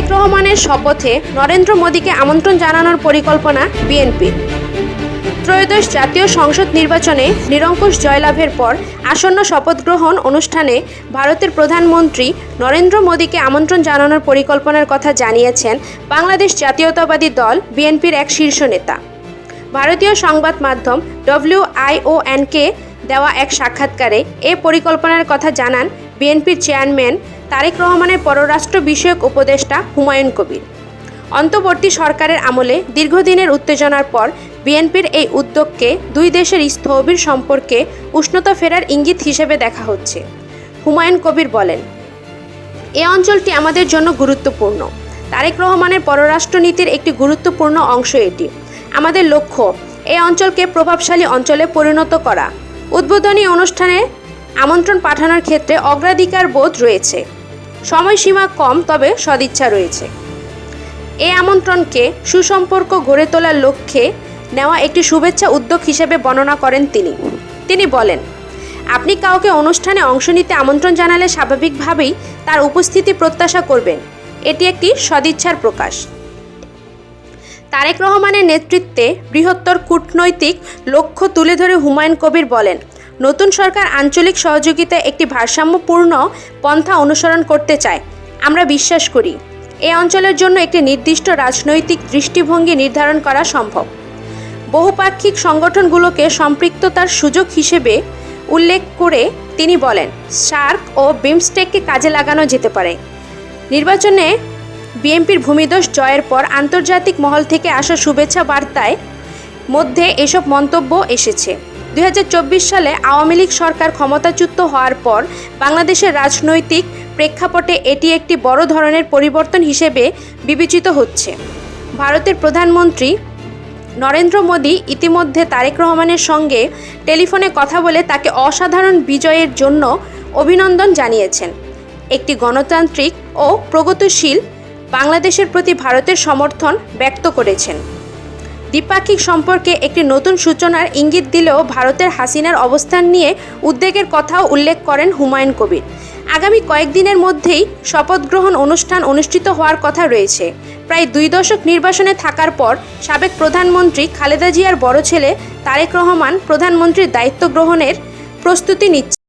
তারেক রহমানের শপথে নরেন্দ্র মোদীকে আমন্ত্রণ জানানোর পরিকল্পনা বিএনপির ত্রয়োদশ জাতীয় সংসদ নির্বাচনে নিরঙ্কুশ জয়লাভের পর আসন্ন শপথ গ্রহণ অনুষ্ঠানে ভারতের প্রধানমন্ত্রী নরেন্দ্র মোদীকে আমন্ত্রণ জানানোর পরিকল্পনার কথা জানিয়েছেন বাংলাদেশ জাতীয়তাবাদী দল বিএনপির এক শীর্ষ নেতা। ভারতীয় সংবাদ মাধ্যম ডব্লিউআইওএনকে দেওয়া এক সাক্ষাৎকারে এ পরিকল্পনার কথা জানান বিএনপির চেয়ারম্যান তারেক রহমানের পররাষ্ট্র বিষয়ক উপদেষ্টা হুমায়ুন কবির। অন্তর্বর্তী সরকারের আমলে দীর্ঘদিনের উত্তেজনার পর বিএনপির এই উদ্যোগকে দুই দেশের স্থবির সম্পর্কে উষ্ণতা ফেরার ইঙ্গিত হিসেবে দেখা হচ্ছে। হুমায়ুন কবির বলেন, এ অঞ্চলটি আমাদের জন্য গুরুত্বপূর্ণ। তারেক রহমানের পররাষ্ট্রনীতির একটি গুরুত্বপূর্ণ অংশ এটি। আমাদের লক্ষ্য এই অঞ্চলকে প্রভাবশালী অঞ্চলে পরিণত করা। উদ্বোধনী অনুষ্ঠানে আমন্ত্রণ পাঠানোর ক্ষেত্রে অগ্রাধিকার বোধ রয়েছে। সময়সীমা কম, তবে সদিচ্ছা রয়েছে। এই আমন্ত্রণকে সুসম্পর্ক গড়ে তোলার লক্ষ্যে নেওয়া একটি শুভেচ্ছা উদ্যোগ হিসেবে বর্ণনা করেন তিনি। তিনি বলেন, আপনি কাউকে অনুষ্ঠানে অংশ নিতে আমন্ত্রণ জানালে স্বাভাবিকভাবেই তার উপস্থিতি প্রত্যাশা করবেন। এটি একটি সদিচ্ছার প্রকাশ। তারেক রহমানের নেতৃত্বে বৃহত্তর কূটনৈতিক লক্ষ্য তুলে ধরে হুমায়ুন কবির বলেন নতুন সরকার আঞ্চলিক সহযোগিতায় একটি ভারসাম্যপূর্ণ পন্থা অনুসরণ করতে চায়। আমরা বিশ্বাস করি এই অঞ্চলের জন্য একটি নির্দিষ্ট রাজনৈতিক দৃষ্টিভঙ্গি নির্ধারণ করা সম্ভব। বহুপাক্ষিক সংগঠনগুলোকে সম্পৃক্ততার সুযোগ হিসেবে উল্লেখ করে তিনি বলেন সার্ক ও বিমস্টেককে কাজে লাগানো যেতে পারে। নির্বাচনে বিএনপির ভূমিদোষ জয়ের পর আন্তর্জাতিক মহল থেকে আসা শুভেচ্ছা বার্তায় মধ্যে এসব মন্তব্য এসেছে। দু হাজার চব্বিশ সালে আওয়ামী লীগ সরকার ক্ষমতাচ্যুত হওয়ার পর বাংলাদেশের রাজনৈতিক প্রেক্ষাপটে এটি একটি বড় ধরনের পরিবর্তন হিসেবে বিবেচিত হচ্ছে। ভারতের প্রধানমন্ত্রী নরেন্দ্র মোদী ইতিমধ্যে তারেক রহমানের সঙ্গে টেলিফোনে কথা বলে তাকে অসাধারণ বিজয়ের জন্য অভিনন্দন জানিয়েছেন। একটি গণতান্ত্রিক ও প্রগতিশীল বাংলাদেশের প্রতি ভারতের সমর্থন ব্যক্ত করেছেন। দ্বিপাক্ষিক সম্পর্কে একটি নতুন সূচনার ইঙ্গিত দিলেও ভারতের হাসিনার অবস্থান নিয়ে উদ্বেগের কথাও উল্লেখ করেন হুমায়ুন কবির। আগামী কয়েকদিনের মধ্যেই শপথ গ্রহণ অনুষ্ঠান অনুষ্ঠিত হওয়ার কথা রয়েছে। প্রায় দুই দশক নির্বাসনে থাকার পর সাবেক প্রধানমন্ত্রী খালেদা জিয়ার বড় ছেলে তারেক রহমান প্রধানমন্ত্রীর দায়িত্ব গ্রহণের প্রস্তুতি নিচ্ছে